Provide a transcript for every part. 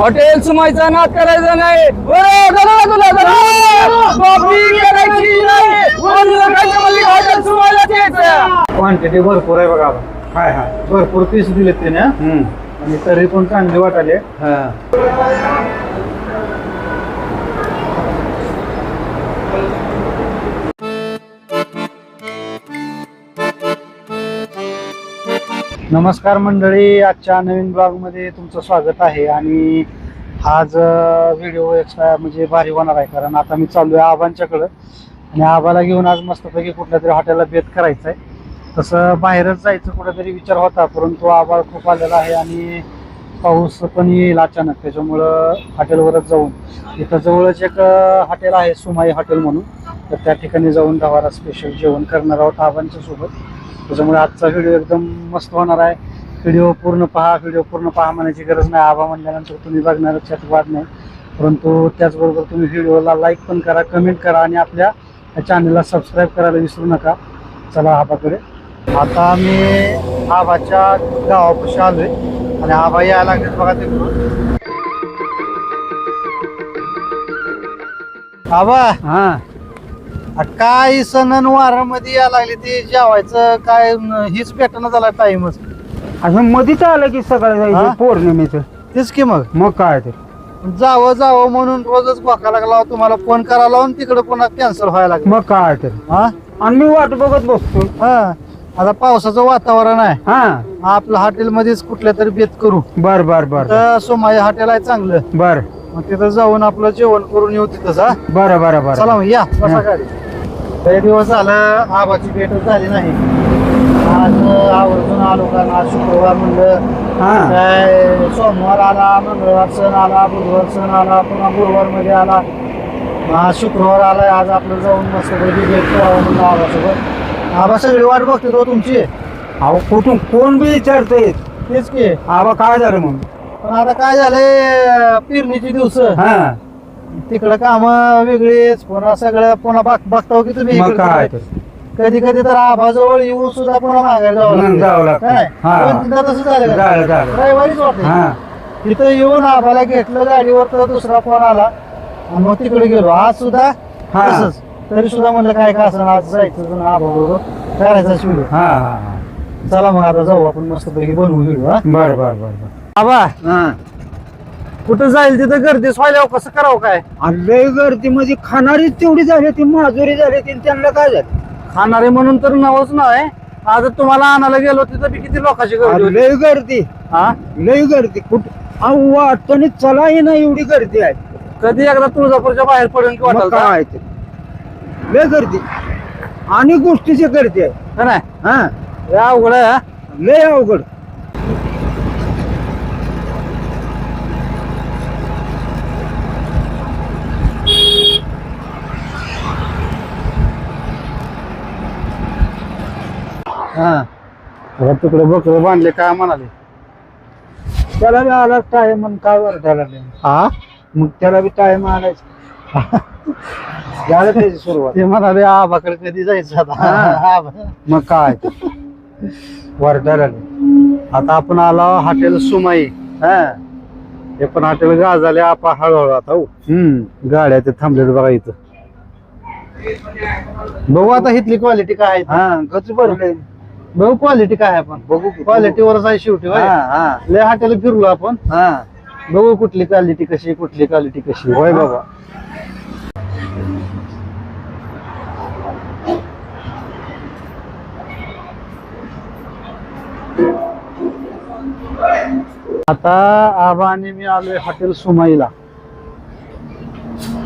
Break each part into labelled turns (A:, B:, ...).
A: Hotel सुमायचा नाद करायचा नाही. काय.
B: क्वांटिटी भरपूर आहे बघा.
C: हाय हाय.
B: भरपूर पीस दिले त्याने. हा. आणि तरी पण चांगले वाटाले नमस्कार मंडळी आजच्या नवीन ब्लॉगमध्ये तुमचं स्वागत आहे आणि आज व्हिडिओ एक्स्ट्रा म्हणजे भारी होणार आहे कारण आता मी चालू आहे आबांच्याकडं आणि आबाला घेऊन आज मस्तपैकी कुठल्या तरी हॉटेलला बेत करायचं आहे तसं बाहेरच जायचं कुठेतरी विचार होता परंतु आबाळ खूप आलेला आहे आणि पाऊस पण येईल अचानक त्याच्यामुळं हॉटेलवरच जाऊन. इथं जवळच एक हॉटेल आहे सुमाई हॉटेल म्हणून तर त्या ठिकाणी जाऊन गवारा स्पेशल जेवण करणार आहोत आबांच्या सोबत. त्याच्यामुळे आजचा व्हिडिओ एकदम मस्त होणार आहे. व्हिडिओ पूर्ण पहा व्हिडिओ पूर्ण पहा म्हणायची गरज नाही. आबा म्हणल्यानंतर तुम्ही बघणार त्यात वाद नाही. परंतु त्याचबरोबर तुम्ही व्हिडिओला लाईक पण करा कमेंट करा आणि आपल्या चॅनलला सबस्क्राईब करायला विसरू नका. चला आबाकडे आता आम्ही आबाच्या गावापाशी आलोय आणि आबा यायला लागलेत बघा ते आबा
C: हा.
B: काय सण वारामध्ये या लागले ते जेवायचं काय न- हीच भेटणं झाला टाइमच
C: असं मधीच आलं की सकाळी
B: हा?
C: जायचं पौर्णिमेचं.
B: तेच की मग.
C: मग काय ते?
B: जावं जावं म्हणून रोजच बघा लागला तुम्हाला फोन करायला लावून तिकडे पुन्हा कॅन्सल व्हायला लागलं.
C: मग काय ते
B: हा?
C: आणि मी वाट बघत बसतो.
B: हा. आता पावसाचं वातावरण आहे.
C: हा.
B: आपलं हॉटेलमध्येच कुठल्या तरी बेत करू.
C: बर बर बर.
B: तर सोमाई हॉटेल आहे चांगलं.
C: बर.
B: मग तिथं जाऊन आपलं जेवण करून येऊ तिथंच हा
C: बर बर बर.
B: चला मग या. बसा
C: हा.
B: गाडी लय दिवस झालं आबाची भेटच झाली नाही. आज आवर्जून आलो कारण आज शुक्रवार म्हणलं.
C: हा.
B: काय सोमवार आला मंगळवार सण आला बुधवार सण आला पुन्हा गुरुवारमध्ये आला आज शुक्रवार आलाय आज आपलं जाऊन मस्त पैकी भेट करावं म्हणलं आबासोबत. आबा सगळी वाट बघते तो तुमची.
C: अहो कुठून कोण बी विचारतोय?
B: तेच की.
C: आबा काय झालं मग?
B: पण आता काय झालंय पेरणीची दिवस
C: हा
B: तिकडं काम वेगळीच पुन्हा सगळं पुन्हा बघ बघताव की तुम्ही
C: मग काय.
B: कधी कधी तर आबाजवळ येऊन सुद्धा पुन्हा मागायला जावं लागतं. काय?
C: हा.
B: तसं झालं का?
C: झालं झालं
B: रविवारीच वाटलं
C: हा
B: तिथं येऊन आबाला घेतलं गाडीवर तर दुसरा फोन आला आणि मग तिकडे गेलो आज सुद्धा
C: हा.
B: तसंच तरी सुद्धा म्हणलं काय का असं आज जायचं आबा बरोबर करायचा
C: हा हा हा.
B: चला मग आता जाऊ आपण मस्त पैकी बनवू व्हिडिओ हा
C: बर बर बर बर
B: आबा
C: हा.
B: कुठं जाईल तिथं गर्दीच व्हायला कसं करावं काय?
C: लय गर्दी म्हणजे खाणारीच तेवढी झाली ती माजुरी झाली ती त्यांना काय झालं?
B: खाणारे म्हणून तर नावच नाही. आज तुम्हाला आणायला गेलो तिथं बी किती लोकांची गर्दी होती?
C: लय गर्दी.
B: हा?
C: लय गर्दी. कुठ अहो वाटतं चलाही ना एवढी गर्दी आहे.
B: कधी एकदा तुळजापूरच्या बाहेर पडेल की
C: मग
B: वाटल का?
C: काय ते? लय गर्दी. आणि गोष्टीची गर्दी आहे.
B: का नाही?
C: हा.
B: या अवघड आहे हा.
C: लय अवघड.
B: हा. बघा तिकडे बकरे बांधले काय म्हणाले?
C: त्याला बी आला टाइम आणि काय वर त्याला बी.
B: हा
C: मग त्याला बी टाइम आलायच झालं त्याची सुरुवात.
B: ते म्हणाले आबाकडे कधी जायचं आता?
C: हा.
B: आबा.
C: मग काय? ते. वर्ध्याला बी.
B: आता आपण आलो हॉटेल सुमाई. हा. हे पण हॉटेल गाजाले आपा हळूहळू आता हो.
C: हम्म.
B: गाड्या ते थांबलेत बघा इथं. बघू आता इथली क्वालिटी काय आहे.
C: हा गच भरले?
B: बघू क्वालिटी काय आहे आपण
C: बघू की.
B: क्वालिटीवरच आहे शेवटी होय.
C: हा हा.
B: लय हॉटेल फिरलो आपण.
C: हा.
B: बघू कुठली क्वालिटी कशी कुठली क्वालिटी कशी.
C: होय बाबा.
B: आता आबा आणि मी आलोय हॉटेल सुमाईला.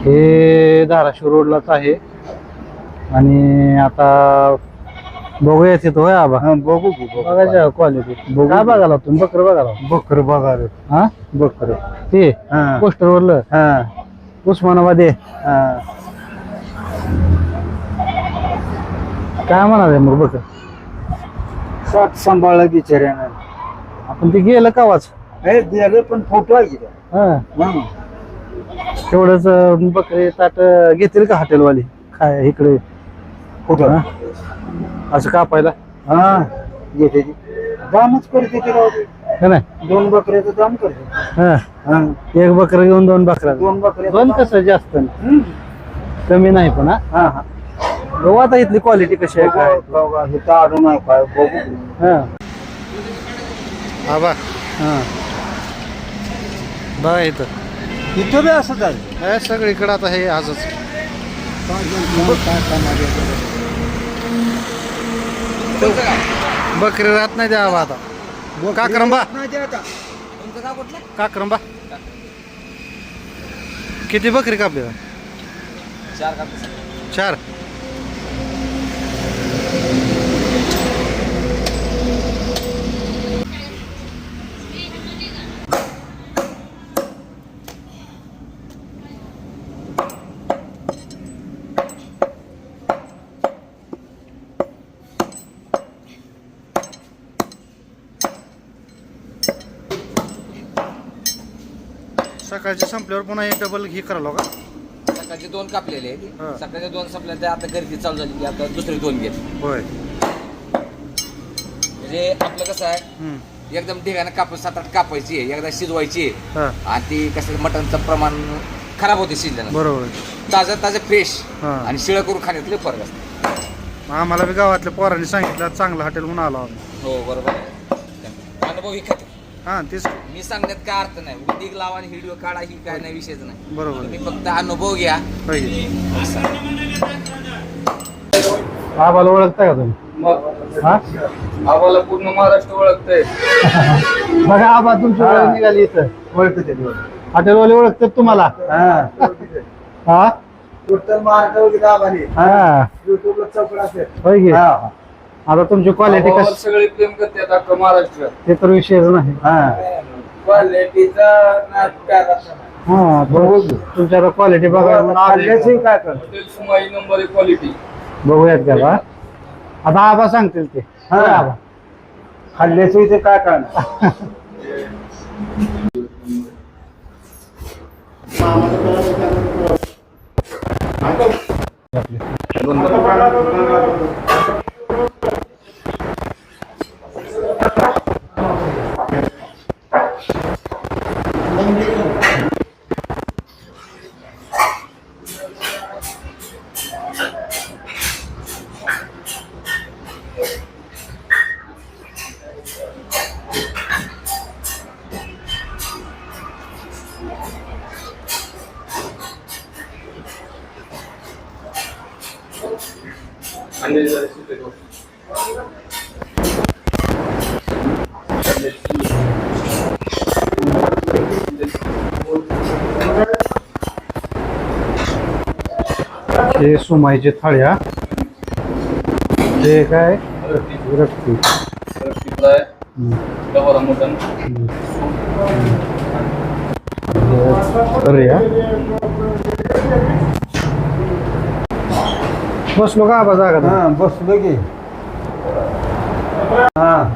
B: हे धाराशिव रोडलाच आहे. आणि आता बघूया तिथं होय आबा.
C: हा, बघू की बघू.
B: बघायचं क्वालिटी
C: बघू.
B: काय बघायला तुम्ही बकर बघायला
C: बकर बघा रे
B: हा?
C: बकर.
B: ते?
C: हा.
B: पोस्टर वरलं
C: हा.
B: उस्मानाबाद? आहे.
C: हा.
B: काय म्हणाले मग बकर
C: सात सांभाळला बिचाऱ्यानं.
B: आपण ते गेलं कावाच?
C: हे दिलं पण फोटो आहे की त्या?
B: हा.
C: हा.
B: तेवढंच अं, बकरे ताट अं, घेतील का हॉटेलवाली काय इकडे?
C: फोटो
B: हा? असं कापायला
C: हा घेते ती. दामच करते ती राहू दे.
B: का नाही
C: दोन बकऱ्याचं काम करतो.
B: हा.
C: हा.
B: एक बकरं घेऊन दोन बकरा.
C: दोन बकऱ्या
B: दोन कसं जास्त? नाही.
C: हम्म.
B: कमी नाही पण हा?
C: हा हा.
B: बघू आता इथली क्वालिटी कशी आहे? काय
C: हे नाही काय बघू.
B: हा. आबा हा. बघा इथं.
C: इथं बी असंच आहे.
B: काय सगळीकडे आता हे आजच. बकरी राहत नाही द्यावा आता. काक्रंबा. काक्रंबा. किती बकरी कापली? चार. सकाळचे संपल्यावर पुन्हा एक डबल घी करायला का
D: सकाळचे दोन कापलेले
B: हा.
D: आहेत सकाळचे दोन संपले ते आता गर्दी चालू झाली की आता दुसरे दोन घेत
B: होय
D: म्हणजे आपलं कसं आहे
B: हम्म.
D: एकदम ढिगाने काप सात आठ कापायची आहे एकदा शिजवायची आहे
B: हा
D: आणि ती कसं मटनचं प्रमाण खराब होते शिजल्यानं
B: बरोबर आहे.
D: ताजं ताजं फ्रेश
B: हा.
D: आणि शिळं करून खाण्यातले फरक असतो
B: आम्हाला बी गावातल्या पोरांनी सांगितलं चांगलं हॉटेल म्हणून आलो आम्ही
D: हो बरोबर आहे. अनुभव ही खाते
B: हा तेच
D: मी सांगण्यात काय अर्थ नाही. उद्योग लावा आणि व्हिडिओ काढा ही काय नाही विषयच नाही.
B: बरोबर.
D: तुम्ही फक्त अनुभव घ्या.
B: आम्हाला ओळखताय का तुम्ही? हा?
A: आम्हाला पूर्ण महाराष्ट्र ओळखतंय.
B: बघा आबा तुमची
C: हा.
B: ओळख निघाली इथं.
C: ओळखते
B: हॉटेलवाले ओळखतात तुम्हाला?
C: हा.
B: हा?
C: टोटल महाराष्ट्र दाबाने
B: हा.
C: युट्यूबला चौकड असेल.
B: होय की.
C: हा.
B: आता तुमची क्वालिटी कशी?
A: सगळे प्रेम करतात अख्खं महाराष्ट्र.
B: ते तर विषयच नाही.
C: हा.
A: क्वालिटीचा नाटकात
B: हा बघू. तुमच्या आता क्वालिटी बघा म्हणून.
C: खाल्ल्याचे काय कर
A: हॉटेल सुमाई नंबर क्वालिटी
B: बघूयात का आता? आता आबा सांगतील ते.
C: हा.
B: आबा.
C: खाल्ल्याचे इथे काय करणार?
B: हे सुमाईचे थाळ्या ते काय रक्ती
A: रक्ती मटन
B: अरे या बसलो का आबा जागा
C: हा बसलो की. हा.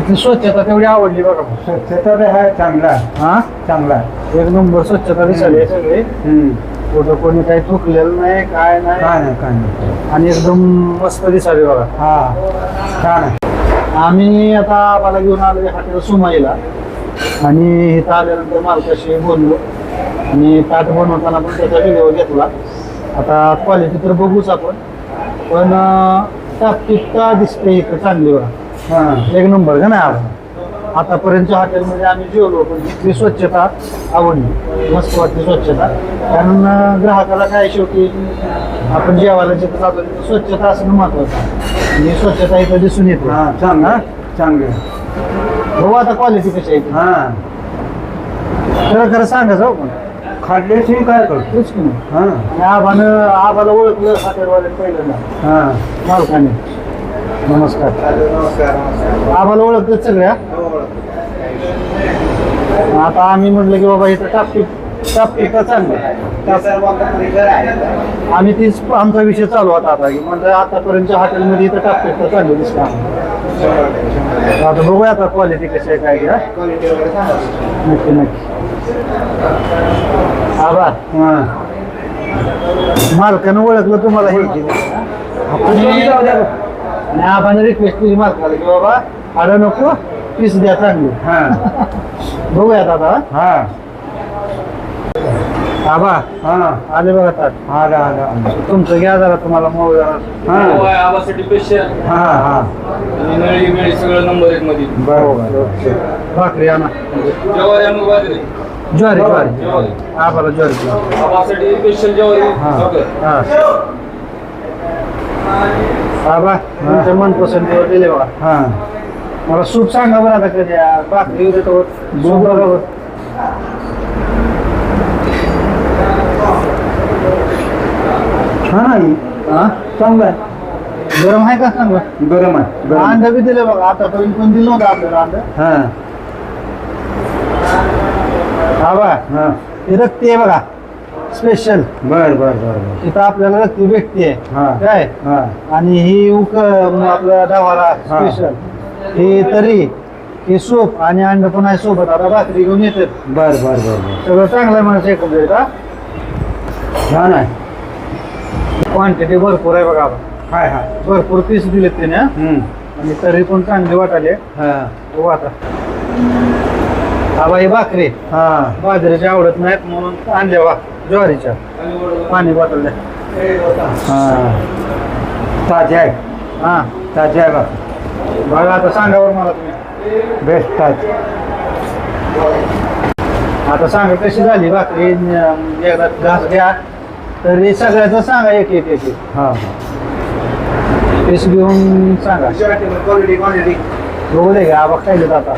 B: इथली स्वच्छता तेवढी आवडली बघा. मला.
C: स्वच्छता बी आहे चांगला.
B: हा?
C: चांगला.
B: एक नंबर स्वच्छता दिसाली सगळे.
C: हम्म.
B: कुठं कोणी काही चुकलेलं नाही काय
C: काय
B: नाही
C: नाही काय नाही.
B: आणि एकदम मस्त दिसाली बघा.
C: हा. छान आहे.
B: आम्ही आता आम्हाला घेऊन आलो हॉटेल सुमाईला. आणि इथं आल्यानंतर मालकाशी बोललो. आणि ताट बनवताना पण त्याचा व्हिडिओ घेतला. आता क्वालिटी तर बघूच आपण. पण टापटिकता दिसते इकडे चांगली बघा.
C: हा.
B: एक नंबर का नाही आपण आतापर्यंतच्या हॉटेलमध्ये आम्ही जेवलो पण इथली स्वच्छता आवडली. मस्त वाटते स्वच्छता. कारण ग्राहकाला काय शेवटी आपण जेवायला जिथं जातो तिथं स्वच्छता असणं महत्वाचं आहे. आणि स्वच्छता इथं दिसून येते.
C: हा चांगला चांगलं
B: बघू आता क्वालिटी कशी आहे.
C: हा.
B: खरं खरं सांगायचं हो पण.
C: खाल्ल्याचे काय करतो?
B: तेच की नाही.
C: हा.
B: आणि आबानं आबाला ओळखलं हॉटेलवाले पहिल्यांदा.
C: हा.
B: मालकाने. नमस्कार.
C: नमस्कार नमस्कार
B: आबाला ओळखलं सगळ्या? आता आम्ही म्हटलं की बाबा इथं टापटीप टापटीप चांगलं आम्ही तीच आमचा विषय चालू होता आता. की म्हणजे आतापर्यंतच्या हॉटेलमध्ये इथं टापटीप चांगलं दिसलं आम्हाला. आता बघूया आता क्वालिटी कशी आहे काय घ्या नक्की नक्की. आभार
C: हा.
B: मालकानं ओळखलं तुम्हाला हे. आणि आणि आपण रिक्वेस्ट केली मालकाला की बाबा आडं नको पीस द्या चांगली.
C: हा.
B: बघूयात आता
C: हा.
B: आबा
C: हा.
B: आले बघा ताट.
C: आलं आलं आलं.
B: तुमचं घ्या जरा तुम्हाला मोळ जरा.
C: हा. हा हा.
A: आणि नळी मिळी सगळं नंबर एक मध्ये.
C: बरोबर.
B: भाकरी आणा
A: बाजरी.
B: ज्वारी ज्वारी. आबाला ज्वारी
A: स्पेशल
B: तुमच्या मनपसंतीवर दिले
C: हा.
B: मला सूप सांगा बरं आता कधी. भाकरी देतो बरोबर हा
C: चांगलं आहे.
B: गरम आहे का? चांगलं
C: गरम आहे गरम.
B: अंडा बी दिले बघा. आतापर्यंत कोण दिलं नव्हतं आपल्याला अंडा.
C: हा. हा.
B: हे रक्ती आहे बघा. स्पेशल
C: बर बर बर बर.
B: तिथं आपल्याला रक्ती भेटते.
C: हा.
B: काय?
C: हा.
B: आणि ही उक म आपला डावाला
C: हा.
B: स्पेशल हे तरी हे सूप आणि अंड पण आहे सोबत. आता भाकरी घेऊन येतात.
C: बर बर बर बर.
B: सगळं चांगलं आहे मला हा?
C: छान आहे.
B: क्वांटिटी भरपूर आहे बघा.
C: हाय हाय.
B: भरपूर पीस दिलेत त्याने हा.
C: हम्म.
B: आणि तरी पण चांगले वाटाले
C: हा.
B: आता. हा बाई भाकरी.
C: हा.
B: बाजरीच्या आवडत नाहीत म्हणून आणल्या वा ज्वारीच्या. पाणी बॉटल द्या.
C: हा. ताजे आहे.
B: हा.
C: ताजे आहे बघ
B: बघा आता सांगावर मला तुम्ही.
C: बेस्ट ताज.
B: आता सांगा कशी झाली भाकरी? एकदा घास घ्या. तरी सगळ्याचं सांगा एक एक एक एक.
C: हा.
B: पीस घेऊन सांगा. बघू दे का आबा खायले आता.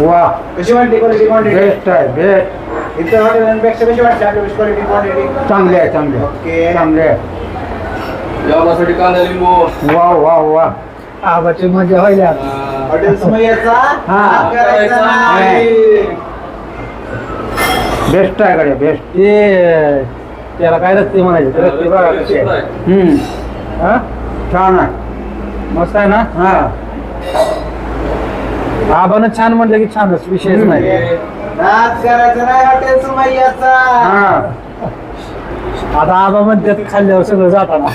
C: वा.
E: कशी वाटली क्वालिटी क्वांटिटी
C: बेस्ट आहे बेस्ट
E: इतर हॉटेलांपेक्षा कशी वाटते आपली क्वालिटी क्वांटिटी
C: चांगले आहे चांगले.
E: ओके.
C: चांगले आहे.
A: कांदा लिंबू.
C: वा वा वा.
B: आबाची मजा आता.
C: हा.
E: करायचा नाही.
C: बेस्ट आहे कडे बेस्ट
B: ते त्याला काय रक्ती म्हणायचे? ते रक्ती बघा.
C: हम्म.
B: हा?
C: छान आहे.
B: मस्त आहे ना?
C: हा.
B: आबानं छान म्हटलं की छानच विषयच नाही.
E: नाच करायचा नाही हॉटेल समयाचा
C: हा.
B: आता आबा म्हणतात खाल्ल्यावर सगळं जाताना.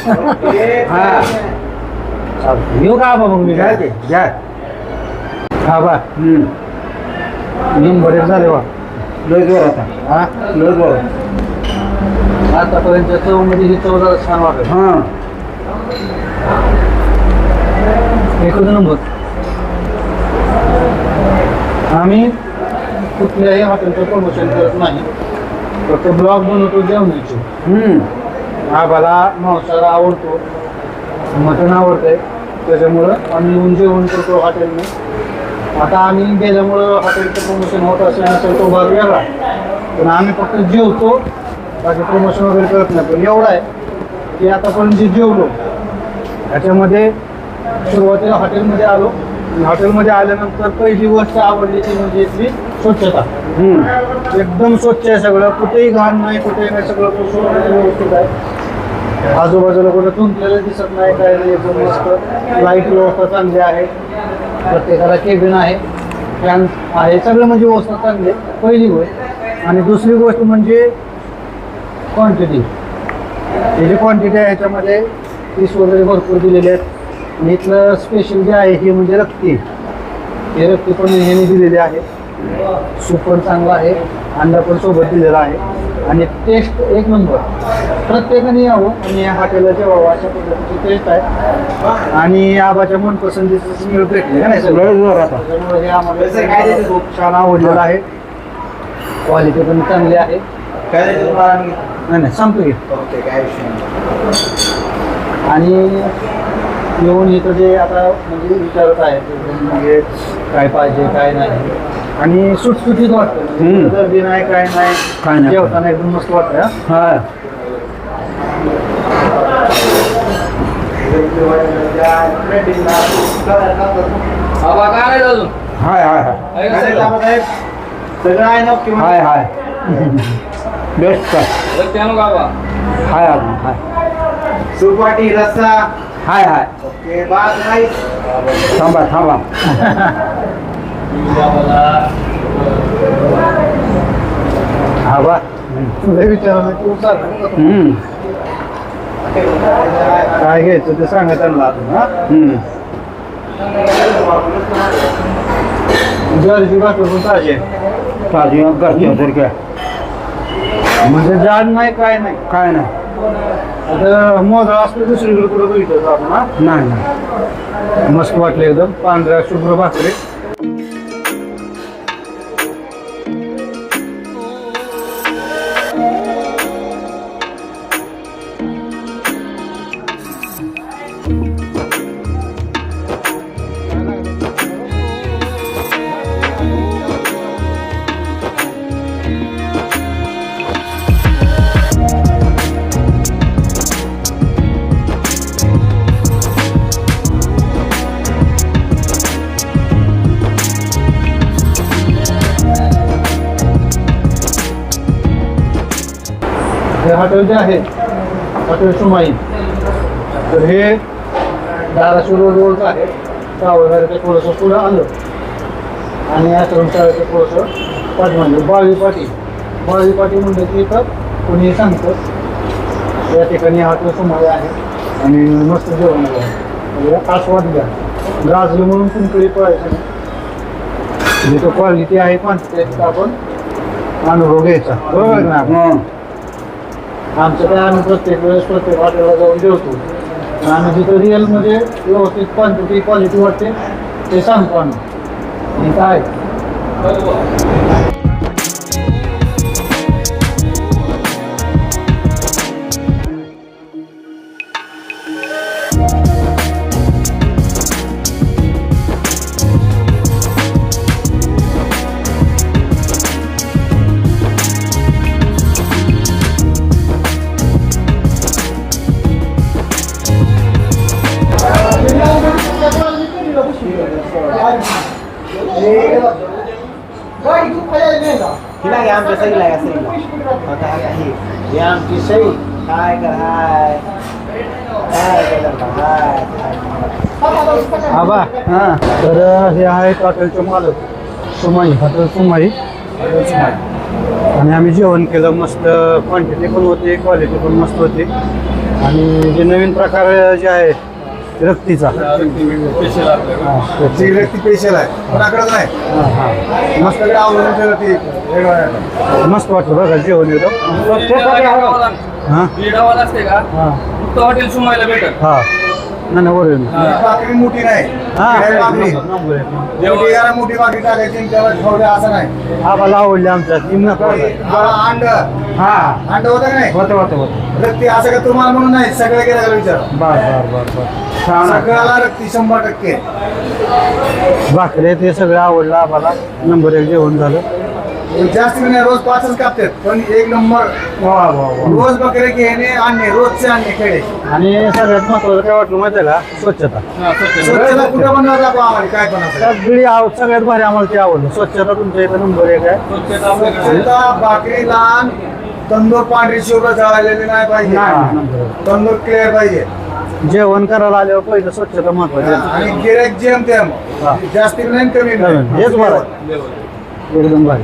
C: हा.
B: येऊ का आबा मग मी?
C: घ्या की घ्या.
B: आबा
C: हम्म.
B: एक झाले वा
C: लय जोर आता.
B: हा?
C: लय जोर.
B: आतापर्यंत चवमध्ये ही चव जरा छान वाटत
C: हा.
B: एकच नंबर आम्ही कुठल्याही हॉटेलचं प्रमोशन करत नाही. फक्त ब्लॉग बनवतो जेवणाची आम्हाला मांसाहार आवडतो. मटण आवडतंय. त्याच्यामुळं आम्ही येऊन जेवण करतो हॉटेलने. आता आम्ही गेल्यामुळं हॉटेलचं प्रमोशन होत असेल नसेल तो भाग वेगळा. पण आम्ही फक्त जेवतो. बाकी प्रमोशन वगैरे करत नाही. पण एवढं आहे की आतापर्यंत जे जेवलो त्याच्यामध्ये सुरुवातीला हॉटेलमध्ये आलो. हॉटेलमध्ये आल्यानंतर पहिली गोष्ट आवडली ती म्हणजे इथली स्वच्छता. एकदम स्वच्छ आहे सगळं. कुठेही घाण नाही कुठेही नाही. सगळं व्यवस्थित आहे. आजूबाजूला कुठं तुंबलेलं दिसत नाही काय नाही. एकदम मस्त. लाइट व्यवस्था चांगली आहे. प्रत्येकाला केबिन आहे. फॅन आहे. सगळं म्हणजे व्यवस्था चांगली आहे. पहिली गोष्ट. आणि दुसरी गोष्ट म्हणजे क्वांटिटी ही जी क्वांटिटी आहे ह्याच्यामध्ये पीस वगैरे भरपूर दिलेले आहेत. आणि इथलं स्पेशल जे आहे हे म्हणजे रक्ती. हे रक्ती पण ह्याने दिलेली आहे सूप पण चांगला आहे अंडा पण सोबत दिलेला आहे. आणि टेस्ट एक नंबर प्रत्येकाने यावं आणि या हॉटेलला जेवावं अशा पद्धतीची टेस्ट आहे. आणि आबाच्या मनपसंतीचं मिळ भेटले का नाही सगळं? त्यामुळे हे आम्हाला? खूप छान आवडलेलं आहे. क्वालिटी पण चांगली आहे.
E: काय?
B: नाही नाही की.
E: नाही.
B: आणि येऊन इथं जे आता म्हणजे विचारत आहे म्हणजे काय पाहिजे काय नाही. आणि सुटसुटीत वाटतं.
C: हम्म.
B: गर्दी नाही काय
C: काय
B: नाही.
C: नाही.
B: जेवताना एकदम मस्त वाटतं हा.
C: हा.
A: आबा काय नाही अजून.
C: हाय हाय हाय.
A: आहे का
E: काय
A: सगळं?
E: द्यायचं साहेब? सगळं आहे ना ओके
C: हाय हाय. बेस्ट
A: का? आबा
C: हाय अजून हाय.
E: सूप वाटी रस्सा.
C: Hi hi.
E: ओके भात राईस
C: थांबा थांबा.
B: हा बा तुला विचारलं की काय घ्यायचं ते सांगा त्यांना हा? भाकर पण ताजी
F: ताजी तर काय
B: म्हणजे जाड नाही काय नाही.
F: काय नाही.
B: आता मोदळ असतो दुसरीकडे कुठं बघितलं आपण
F: नाही नाही.
B: मस्त वाटले एकदम. पांढऱ्या शुभ्र भाकरी. हॉटेल जे आहे हॉटेल सुमाई. तर हे धाराशिव रोडचं आहे. सावळगाड्याचं थोडंसं पुढं आलं. आणि आश्रम शाळेचं थोडंसं पाठीमागे बाळवी पाटी. बाळवी पाटी म्हणलं की इथं कोणी सांगतं. या ठिकाणी हॉटेल सुमाई आहे. आणि मस्त जेवण आहे. म्हणजे आस्वाद घ्या गाजलं म्हणून तुमकडे पळायचं नाही. म्हणजे जिथं क्वालिटी आहे क्वांटिटी आपण अनुभव घ्यायचा. बरोबर ना
F: हं.
B: आमचं काय आम्ही प्रत्येक वेळेस प्रत्येक हॉटेलला जाऊन जेवतो आणि तिथं रिअलमध्ये म्हणजे व्यवस्थित क्वांटिटी क्वालिटी वाटते ते सांगतो आम्ही काय
E: हिला आमच्या सईला सईला आमची सई हाय कर हाय
B: आबा
F: हां
B: तर हे आहेत हॉटेलचे मालक. सुमाई. हॉटेल सुमाई आणि आम्ही जेवण केलं मस्त क्वांटिटी पण होती क्वालिटी पण मस्त होती. आणि जे नवीन प्रकार जे आहे रक्तीचा.
F: ती व्यक्ती स्पेशल आहे. कोणाकडे नाही.
B: हा, हा.
F: मस्त आवडून ती. वेगळं आहे.
B: मस्त वाटलं बघा जेवण एकदम हा.
A: लीडावाला असते का?
B: हा.
A: फक्त हॉटेल सुमायला भेटत
B: हा. नाही नाही
F: भाकरी मोठी नाही.
B: एक.
F: मोठी जरा मोठी भाकरी टाकायची आणि त्याला ठेवले असं नाही.
B: आम्हाला आवडली आमच्या. टीम
F: अंड.
B: हा.
F: अंड होतं का नाही?
B: होतं होतं होतं.
F: रक्ती असं का तुम्हाला म्हणून नाही सगळं गेलं विचार?
B: बर बर बर बर छान आहे.
F: सगळ्याला रक्ती शंभर टक्के.
B: भाकरे ते सगळं आवडलं आम्हाला. नंबर एक जेवण झालं.
F: जास्त नाही रोज पाचच कापतात पण एक नंबर
B: वा वा वा.
F: रोज बकरे घेणे आणणे रोजचे आणणे खेळे
B: आणि सगळ्यात महत्वाचं काय वाटलं माहिती आहे का? स्वच्छता.
F: स्वच्छता. कुठं पण दाखवा आम्हाला? काय पण असं
B: सगळी आव सगळ्यात भारी आम्हाला ते आवडलं स्वच्छता तुमच्या इथं नंबर एक आहे.
F: स्वच्छता भाकरी लहान तंदूर पांढरी शिवरा जळालेली नाही पाहिजे.
B: हा, नंबर एक.
F: तंदूर क्लिअर पाहिजे.
B: जेवण करायला आल्यावर पहिलं स्वच्छता महत्वाची आहे.
F: आणि गिरेक जेम तेम
B: हा.
F: जास्ती नाही. कमी नाही.
B: हेच बरं आहे. एकदम भारी.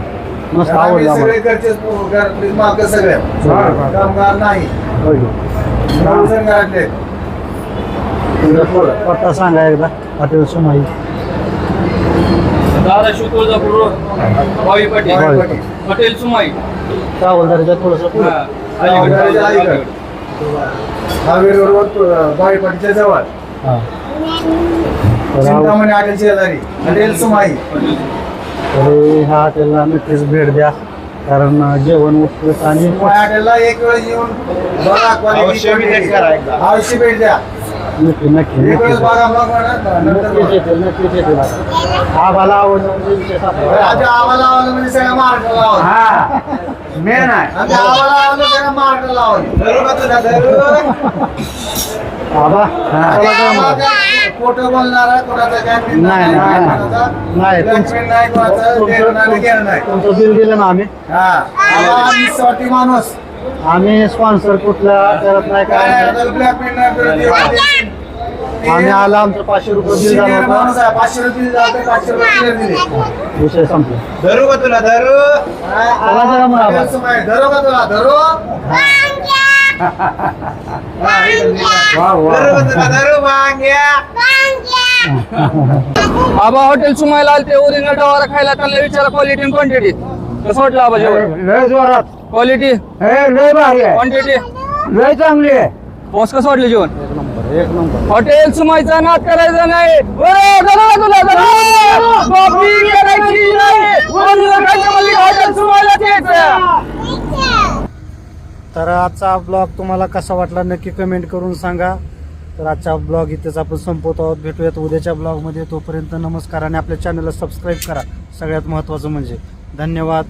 B: मस्त आवडलं
F: सगळे
B: आम्हाला
F: घरचे घरातले मालक सगळे
B: हा.
F: कामगार नाही घरातले
B: पत्ता सांगा एकदा हॉटेल सुमाई
A: धाराशिव तुळजापूर पाटील. हॉटेल सुमाई
B: कावलदारीच्या थोडंसं.
A: हा.
F: अलीकडे.
A: अलीकडे.
F: हायवे रोडवर बाईपाटीच्या जवळ
B: हा.
F: चिंतामणी हॉटेल शेजारी हॉटेल सुमाई
B: तर ह्या हॉटेलला नक्कीच भेट द्या. कारण जेवण उत्कृष्ट आणि
F: हॉटेलला एक वेळ येऊन बघा.
E: करा एकदा.
F: अवश्य भेट द्या.
B: नक्की नक्की नक्कीच. येतील नक्कीच येतील. आम्हाला आवडलं म्हणजे विशेष
F: आम्हाला आवडलं म्हणजे सगळ्या
B: हा मेन आहे.
F: आम्हाला आवडलं सगळ्या धरू?
B: चला मग.
F: खोटं बोलणारा कोणाचा काय
B: नाही, नाही, नाही.
F: कोणाचा?
B: नाही,
F: blackmail
B: तुमचं-
F: नाही कोणाचं देणं नाही, घेणं नाही.
B: तुमचं बिल दिलं ना आम्ही?
F: हा. आम्हाला निस्वार्थी माणूस.
B: आम्ही स्पॉन्सर कुठला करत नाही
F: काय नाही,
B: नाही. आम्ही आला आमचं पाचशे रुपये बिल
F: Senior
B: झालं
F: माणूस
B: होतं
F: आहे पाचशे रुपये जाते पाचशे रुपये clear दिले.
B: विषय संपला.
E: धरू का तुला धरू?
B: आबा.
F: धरू का तुला धरू?
A: आबा हॉटेल सुमायला आलते ओरिजिनल डवारा खायला त्यांना विचारा क्वालिटी क्वांटिटी कसं वाटलं आबा जेवण?
C: लय जोरात.
A: क्वालिटी
C: हे लय भारी आहे.
A: क्वांटिटी
C: लय चांगली आहे.
A: बॉस कसं वाटलं जेवण? हॉटेल सुमायचा नाद करायचा नाही. बरं, जरा. कॉफी करायची नाही ओरिजिनल खायचं म्हणली की हॉटेल सुमायलाच यायचं.
B: तर आजचा ब्लॉग तुम्हाला कसा वाटला नक्की कमेंट करून सांगा. तर आजचा ब्लॉग इथेच आपण संपवतो आहोत. भेटूयात उद्याच्या ब्लॉगमध्ये तोपर्यंत नमस्कार आणि आपल्या चॅनलला सबस्क्राईब करा. सगळ्यात महत्त्वाचं म्हणजे धन्यवाद.